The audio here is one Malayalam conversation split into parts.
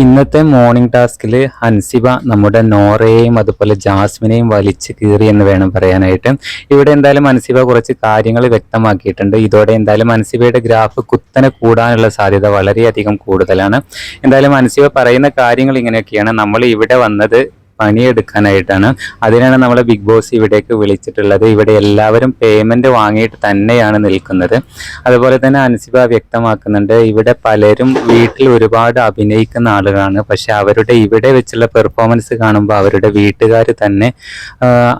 ഇന്നത്തെ മോർണിംഗ് ടാസ്കിൽ ഹൻസിബ നമ്മുടെ നോറയെയും അതുപോലെ ജാസ്മിനെയും വലിച്ചു കീറി എന്ന് വേണം പറയാനായിട്ട്. ഇവിടെ എന്തായാലും ഹൻസിബ കുറച്ച് കാര്യങ്ങൾ വ്യക്തമാക്കിയിട്ടുണ്ട്. ഇതോടെ എന്തായാലും ഹൻസിബയുടെ ഗ്രാഫ് കുത്തനെ കൂടാനുള്ള സാധ്യത വളരെയധികം കൂടുതലാണ്. എന്തായാലും ഹൻസിബ പറയുന്ന കാര്യങ്ങൾ ഇങ്ങനെയൊക്കെയാണ്. നമ്മൾ ഇവിടെ വന്നത് പണിയെടുക്കാനായിട്ടാണ്. അതിനാണ് നമ്മളെ ബിഗ് ബോസ് ഇവിടേക്ക് വിളിച്ചിട്ടുള്ളത്. ഇവിടെ എല്ലാവരും പേയ്മെന്റ് വാങ്ങിയിട്ട് തന്നെയാണ് നിൽക്കുന്നത്. അതുപോലെ തന്നെ അൻസിബ വ്യക്തമാക്കുന്നുണ്ട് ഇവിടെ പലരും വീട്ടിൽ ഒരുപാട് അഭിനയിക്കുന്ന ആളുകളാണ്. പക്ഷെ അവരുടെ ഇവിടെ വെച്ചുള്ള പെർഫോമൻസ് കാണുമ്പോൾ അവരുടെ വീട്ടുകാർ തന്നെ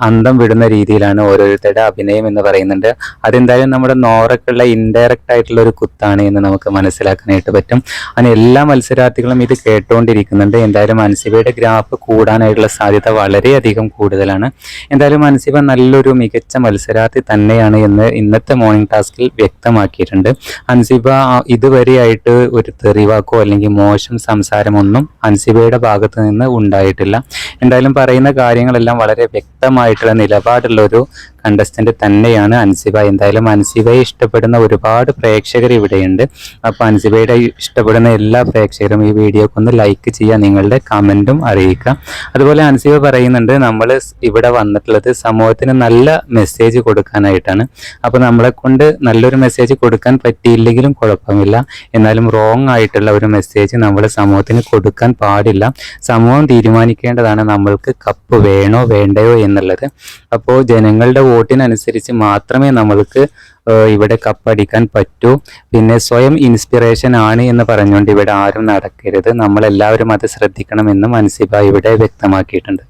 അന്തം വിടുന്ന രീതിയിലാണ് ഓരോരുത്തരുടെ അഭിനയം എന്ന് പറയുന്നുണ്ട്. അതെന്തായാലും നമ്മുടെ നോറക്കുള്ള ഇൻഡയറക്റ്റ് ആയിട്ടുള്ള ഒരു കുത്താണ് എന്ന് നമുക്ക് മനസ്സിലാക്കാനായിട്ട് പറ്റും. അങ്ങനെ എല്ലാ മത്സരാർത്ഥികളും ഇത് കേട്ടുകൊണ്ടിരിക്കുന്നുണ്ട് എന്തായാലും അൻസിബയുടെ ഗ്രാഫ് കൂടാനായിട്ടുള്ള സാധ്യത വളരെയധികം കൂടുതലാണ്. എന്തായാലും അൻസിബ നല്ലൊരു മികച്ച മത്സരാർത്ഥി തന്നെയാണ് എന്ന് ഇന്നത്തെ മോർണിംഗ് ടാസ്കിൽ വ്യക്തമാക്കിയിട്ടുണ്ട്. അൻസിബ ഇതുവരെയായിട്ട് ഒരു തെറിവാക്കോ അല്ലെങ്കിൽ മോശം സംസാരമൊന്നും അൻസിബയുടെ ഭാഗത്ത് നിന്ന് ഉണ്ടായിട്ടില്ല. എന്തായാലും പറയുന്ന കാര്യങ്ങളെല്ലാം വളരെ വ്യക്തമായിട്ടുള്ള നിലപാടുള്ള ഒരു കണ്ടസ്റ്റന്റ് തന്നെയാണ് അൻസിബ. എന്തായാലും അൻസിബയെ ഇഷ്ടപ്പെടുന്ന ഒരുപാട് പ്രേക്ഷകർ ഇവിടെയുണ്ട്. അപ്പോൾ അൻസിബയുടെ ഇഷ്ടപ്പെടുന്ന എല്ലാ പ്രേക്ഷകരും ഈ വീഡിയോക്ക് ഒന്ന് ലൈക്ക് ചെയ്യുക നിങ്ങളുടെ കമന്റും അറിയിക്കുക. അതുപോലെ അൻസിബ പറയുന്നുണ്ട് നമ്മൾ ഇവിടെ വന്നിട്ടുള്ളത് സമൂഹത്തിന് നല്ല മെസ്സേജ് കൊടുക്കാനായിട്ടാണ്. അപ്പോൾ നമ്മളെ കൊണ്ട് നല്ലൊരു മെസ്സേജ് കൊടുക്കാൻ പറ്റിയില്ലെങ്കിലും കുഴപ്പമില്ല. എന്നാലും റോങ് ആയിട്ടുള്ള ഒരു മെസ്സേജ് നമ്മൾ സമൂഹത്തിന് കൊടുക്കാൻ പാടില്ല. സമൂഹം തീരുമാനിക്കേണ്ടതാണ് നമ്മൾക്ക് കപ്പ് വേണോ വേണ്ടയോ എന്നുള്ളത്. അപ്പോൾ ജനങ്ങളുടെ വോട്ടിനനുസരിച്ച് മാത്രമേ നമ്മൾക്ക് ഇവിടെ കപ്പടിക്കാൻ പറ്റൂ. പിന്നെ സ്വയം ഇൻസ്പിറേഷൻ ആണ് എന്ന് പറഞ്ഞുകൊണ്ട് ഇവിടെ ആരും നടക്കരുത്. നമ്മളെല്ലാവരും അത് ശ്രദ്ധിക്കണമെന്നും അൻസിബ ഇവിടെ വ്യക്തമാക്കിയിട്ടുണ്ട്.